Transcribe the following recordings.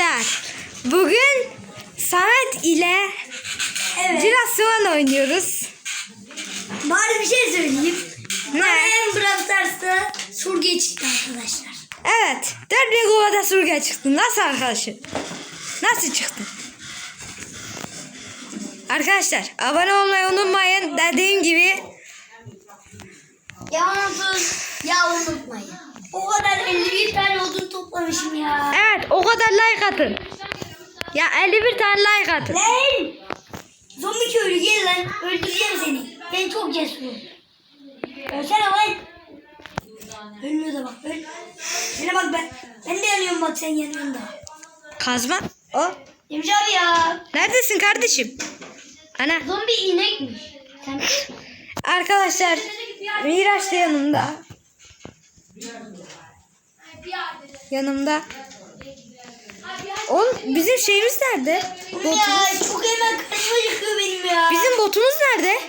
Arkadaşlar bugün Samet ile Evet. Cirasyon oynuyoruz. Bari bir şey söyleyeyim. Ne? Bana en Brawl Stars'ta Surge çıktı arkadaşlar. Evet. Dört bin kovada surga çıktı. Nasıl arkadaşım? Nasıl çıktı? Arkadaşlar abone olmayı unutmayın. Dediğim gibi Ya unutun. Ya unutmayın. O kadar 51 tane odun toplamışım ya. evet o kadar like atın. Ya 51 tane like atın. Lan! Zombi köylü gel lan. Öldüreceğim seni. Ben çok cesurum. Ölsene lan. Ölmüyor da bak. Öl. Şuna bak ben. Ben de yanıyorum bak sen yanında. Kazma. O. Demiş abi ya. Neredesin kardeşim? Ana. Zombi inekmiş. Sen Arkadaşlar Miraç da yanımda. Yanımda. Oğlum bizim şeyimiz nerede? Botumuz. ya çok hemen karşıma çıkıyor benim ya. Bizim botumuz nerede?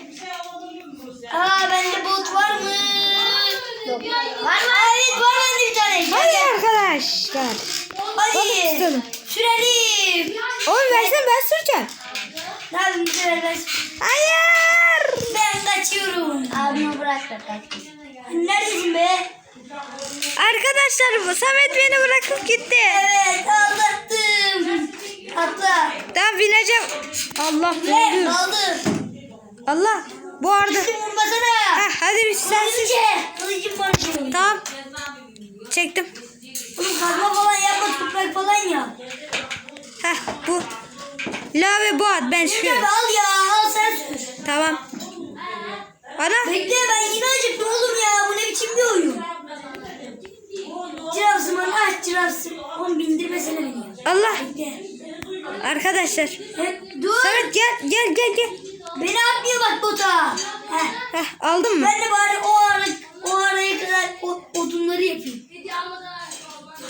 Aa bende bot var mı? Yok. Var mı? Evet var bende bir tane. Hadi arkadaşlar. Hadi. Balık tutalım. Sürelim. Oğlum versene ben süreceğim. Bu sefer ben? Hayır. Ben kaçıyorum. Abime bırak da kaç. Arkadaşlar Samet beni bırakıp gitti. Evet aldattım. Atla. Daha bineceğim. Allah vurdu. aldım. Allah. Bu arada. Vurmasana. Heh, hadi bir sen sür. Kılıcı. Şimdi. Tamam. Çektim. Oğlum kazma falan yapma toprak falan yap. Heh bu. La ve bu at ben Abi çıkıyorum. al ya al sen sür. Tamam. Bana Bekle ben yine acıktım oğlum ya. Bu ne biçim bir oyun? Cirafsın bana aç cirafsın. Oğlum bindirmesene beni ya. Allah. Bekle. Arkadaşlar. He, dur. Samet gel gel gel gel. Beni atmıyor bak bota. Heh. Heh, aldın mı? Ben de bari o ara o araya kadar o, odunları yapayım.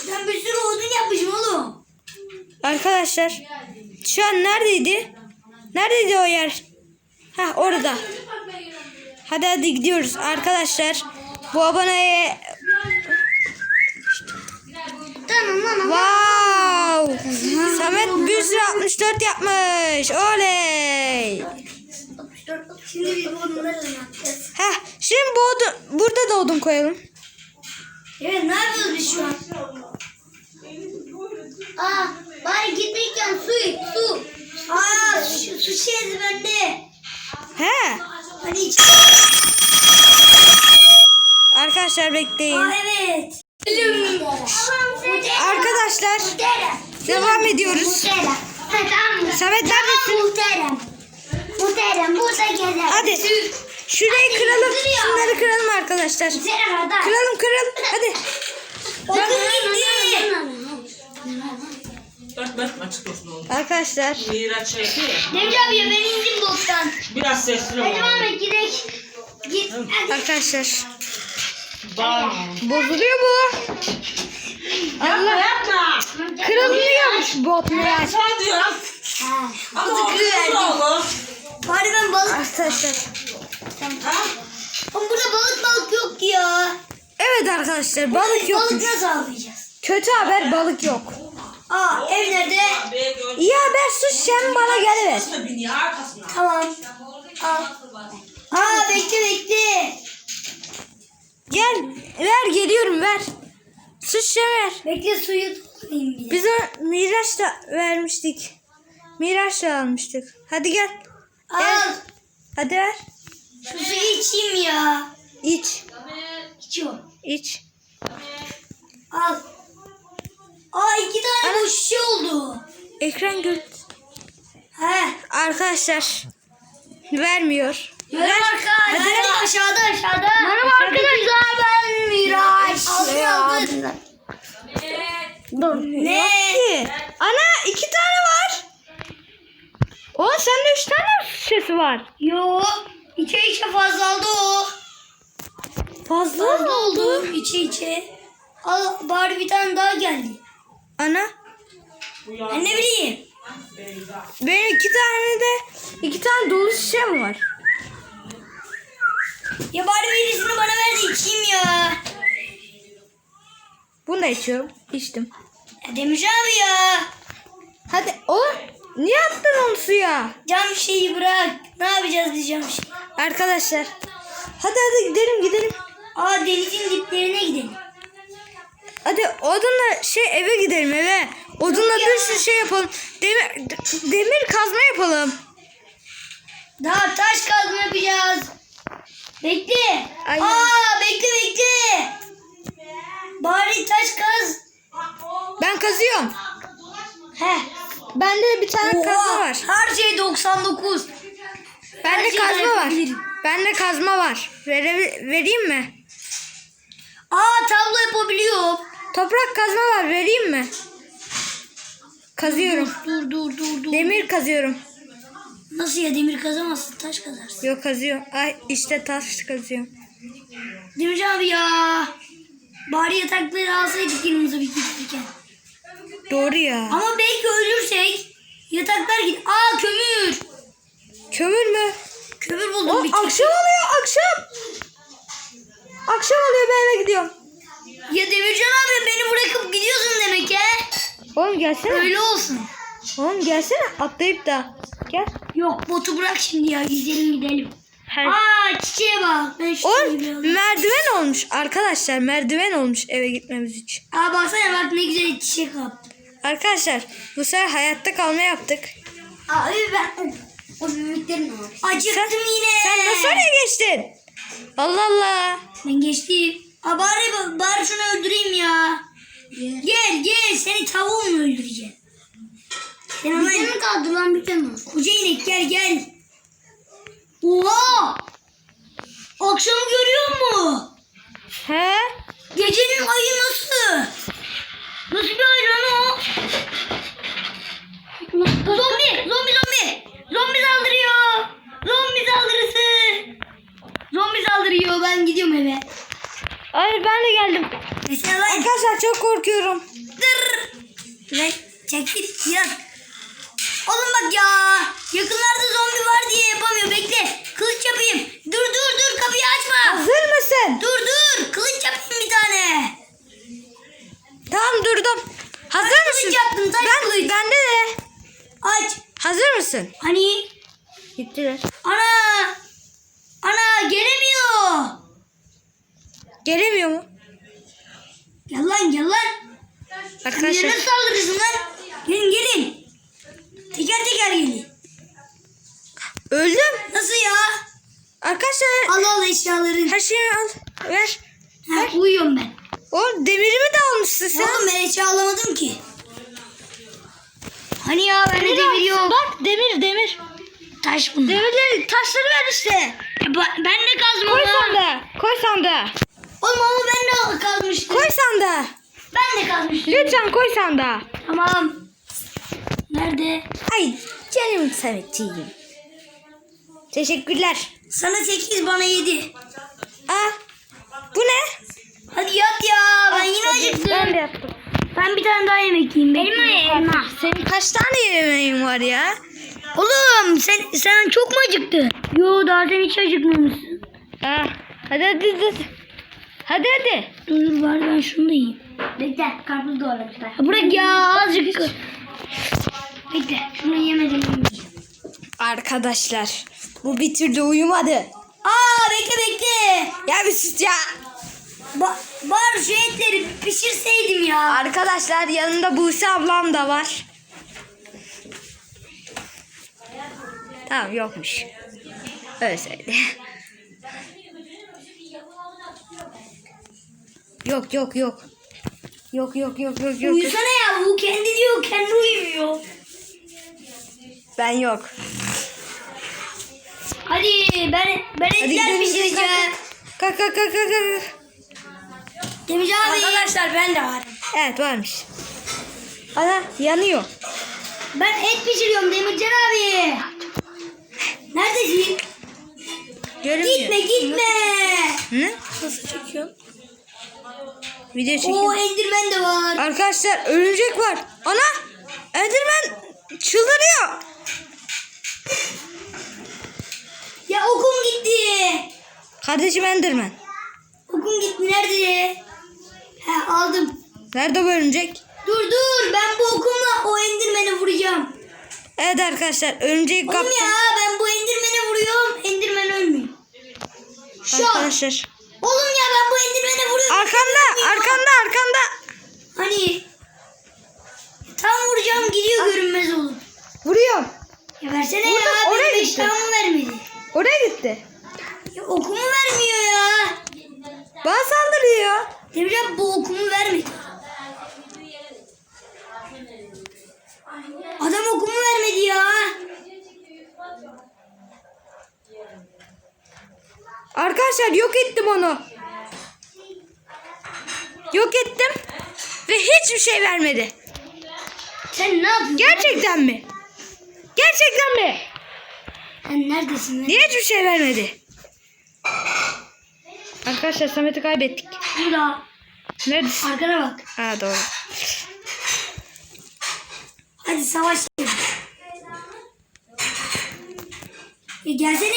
Ben bir sürü odun yapmışım oğlum. Arkadaşlar. Şu an neredeydi? Neredeydi o yer? Ha orada. Hadi hadi gidiyoruz arkadaşlar. Bu aboneye Wow! Samet bir sürü 64 yapmış. Oley! Şimdi biz bu odunları yapacağız. Heh, şimdi bu odun, burada da odun koyalım. Evet ne yapıyoruz biz şu an? Aa bari gitmeyken su iç su. Aa su, su şişesi bende. He. Hadi iç. Arkadaşlar bekleyin. Aa evet. Arkadaşlar devam ediyoruz. Samet neredesin? Muhterem. Muhterem burada gezer. Hadi. Şurayı kıralım. Şunları kıralım arkadaşlar. Hadi. Kıralım kıralım. Hadi. Odun gitti. Bak bak açık olsun oğlum. Arkadaşlar. Şey. Demir abi ben indim bottan. Biraz sesli ol. Hadi Mehmet gidelim. Git. Hadi. Arkadaşlar. Bağırma. Bozuluyor bu. Yapma yapma. Kırılmıyormuş bot Miraç. Sana diyorum. Ha. Ama oğlum. Bari ben balık. Arkadaşlar. Ha? Ama burada balık balık yok ya. Evet arkadaşlar balık yok. Balık nasıl avlayacağız? Kötü haber balık yok. Aa ev nerede? İyi haber sus sen bana geliver. Biniyor arkasına. Tamam. Al. Aa bekle. Gel ver geliyorum ver. Sus sen ver. Bekle suyu tutayım bir. Biz o Miraç da vermiştik. Miraç da almıştık. Hadi gel. Al. Hadi ver. Şu suyu içeyim ya. İç. İçiyorum. İç. Al. Aa iki tane boş şişe oldu. Ekran gör. He. Arkadaşlar. Vermiyor. Merhaba arkadaşlar. Merhaba aşağıda aşağıda. Merhaba arkadaşlar ben Miraç. Aldın. Dur. Ne? Yok ki. Ana iki tane var. O sende üç tane şişesi var. Yo. İçe içe fazla oldu o. Fazla, Fazla oldu içe içe. Al bari bir tane daha geldi. Ana. Ben ne bileyim. Benim iki tane de iki tane dolu şişem var. Ya bari birisini bana ver de içeyim ya. Bunu da içiyorum. İçtim. Ya Demiş abi ya. suya. Cam şeyi bırak. Ne yapacağız biz cam şeyi? Arkadaşlar. Hadi hadi gidelim gidelim. Aa denizin diplerine gidelim. Hadi odunla şey eve gidelim eve. Odunla bir sürü şey yapalım. Demir, demir kazma yapalım. Daha taş kazma yapacağız. Bekle. Ay. Aa bekle bekle. Bari taş kaz. Ben kazıyorum. He. Bende bir tane kazma Oha, var. Her şey 99. Bende şeyi kazma var. Bende kazma var. Vere, vereyim mi? Aa tablo yapabiliyorum. Toprak kazma var. Vereyim mi? Kazıyorum. Dur dur dur dur. Demir kazıyorum. Nasıl ya demir kazamazsın taş kazarsın. Yok kazıyorum. Ay işte taş kazıyorum. Demirci abi ya. Bari yatakları alsaydık yanımıza bir gittikken. Doğru ya. Ama belki ölürsek yataklar git. Aa kömür. Kömür mü? Kömür O, buldum bir akşam oluyor akşam. Akşam oluyor ben eve gidiyorum. Ya Demircan abi beni bırakıp gidiyorsun demek ya. Oğlum gelsene. Öyle olsun. Oğlum gelsene atlayıp da. Gel. Yok botu bırak şimdi ya gidelim gidelim. Her... Aa çiçeğe bak. Ben Oğlum merdiven olmuş arkadaşlar merdiven olmuş eve gitmemiz için. Aa baksana bak ne güzel çiçek kap. Arkadaşlar bu sefer hayatta kalma yaptık. Abi ben o, mimiklerim Acıktım yine. Sen nasıl oraya geçtin? Allah Allah. Ben geçtim. Aa bari, bari şunu öldüreyim ya. Gel gel seni tavuğum öldüreceğim. Bir mi kaldı lan bir tane? Koca inek gel gel. Oha! Akşamı görüyor musun? He? Gecenin ayı nasıl? Nasıl bir ay lan o? zombi, zombi, zombi. Zombi saldırıyor. Zombi saldırısı. Zombi saldırıyor. Ben gidiyorum eve. Hayır ben de geldim. Mesela. Arkadaşlar çok korkuyorum. Dır. Lan çekil yat. Oğlum bak ya. Yakınlarda zombi var diye yapamıyor. Bekle. Kılıç yapayım. Dur dur dur kapıyı açma. Hazır mısın? Dur dur. Kılıç yapayım bir tane. Tamam durdum. Hazır Ben mısın? kılıç yaptım, taş ben, kılıç. Bende de. Aç. Hazır mısın? Hani Gittiler. ana. Ana gelemiyor. Gelemiyor mu? Gel lan gel lan. Arkadaşlar. Nereye saldırırsın lan? Gelin gelin. Gelin. Öldüm. Nasıl ya? Arkadaşlar Al al eşyaların. her şeyi al. Ver. Ha, uyuyorum ben. Oğlum demirimi de almışsın sen. Oğlum ben eşya alamadım ki. Hani ya bende demir yok. Bak demir demir. Taş bunlar. Demirleri taşları ver işte. E, ba- ben de kazmam Koy ha. sandığa. Koy sandığa. Oğlum ama ben de kazmıştım. Koy sandığa. Ben de kazmıştım. Lütfen koy sandığa. Tamam. Nerede? Ay canım Sametciğim. Teşekkürler. Sana 8 bana 7. Aa, bu ne? Hadi yat ya. Ben yine acıktım. Ben de yaptım. Ben bir tane daha yemek yiyeyim. Elma elma. Senin kaç tane yemeğin var ya? Oğlum sen sen çok mu acıktın? Yo daha sen hiç acıkmamışsın. Ah, hadi hadi hadi. Hadi hadi. Dur dur bari ben şunu da yiyeyim. Bekle karpuz doğramışlar. Bırak ya azıcık. Bekle şunu yemedim. Arkadaşlar bu bir türlü uyumadı. Aa bekle bekle. Ya bir sus ya. Ba bari şu etleri pişirseydim ya. Arkadaşlar yanında Buse ablam da var. Tamam yokmuş. Öyle söyle. Yok yok yok. Yok yok yok yok yok. Uyusana ya bu kendi diyor kendi uyumuyor. Ben yok. Hadi ben ben Hadi gidelim. pişireceğim. Kalk kalk kalk kalk. kalk. Demirci abi. Arkadaşlar ben de var. Evet varmış. Ana yanıyor. Ben et pişiriyorum Demircan abi. Neredesin? Görünmüyor. Gitme gitme. Hı? Nasıl çekiyorsun? Video Oo çekiyor. Enderman de var. Arkadaşlar örümcek var. Ana! Enderman çıldırıyor. Ya okum gitti. Kardeşim Enderman. Okum gitti nerede? He aldım. Nerede bu örümcek? Dur dur ben bu okumla o Enderman'i vuracağım. Evet arkadaşlar. Örümceği Oğlum kaptım. ya ben bu endirmene vuruyorum. Endirmen ölmüyor. An. Arkadaşlar. Oğlum ya ben bu endirmene vuruyorum. Arkanda, arkanda, arkanda. Hani tam vuracağım gidiyor görünmez olur. Vuruyorum. Ya versene Vurdum, ya. oraya Benim beş gitti. tamamı vermedi. Oraya gitti. Ya okumu vermiyor ya. Bana saldırıyor. Demircan bu okumu vermedi. Adam okumu vermedi ya. Arkadaşlar yok ettim onu. Yok ettim. Ve hiçbir şey vermedi. Sen ne yapıyorsun? Gerçekten mi? Gerçekten mi? Sen neredesin? Niye hiçbir şey vermedi? Arkadaşlar Samet'i kaybettik. Burada. Neredesin? Arkana bak. Ha doğru. Hadi savaş. Ya gelsene.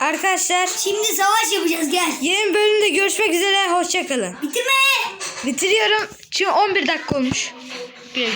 Arkadaşlar Şimdi savaş yapacağız gel. yeni bölümde görüşmek üzere. Hoşçakalın. Bitirme. Bitiriyorum. Çünkü 11 dakika olmuş. Güle güle.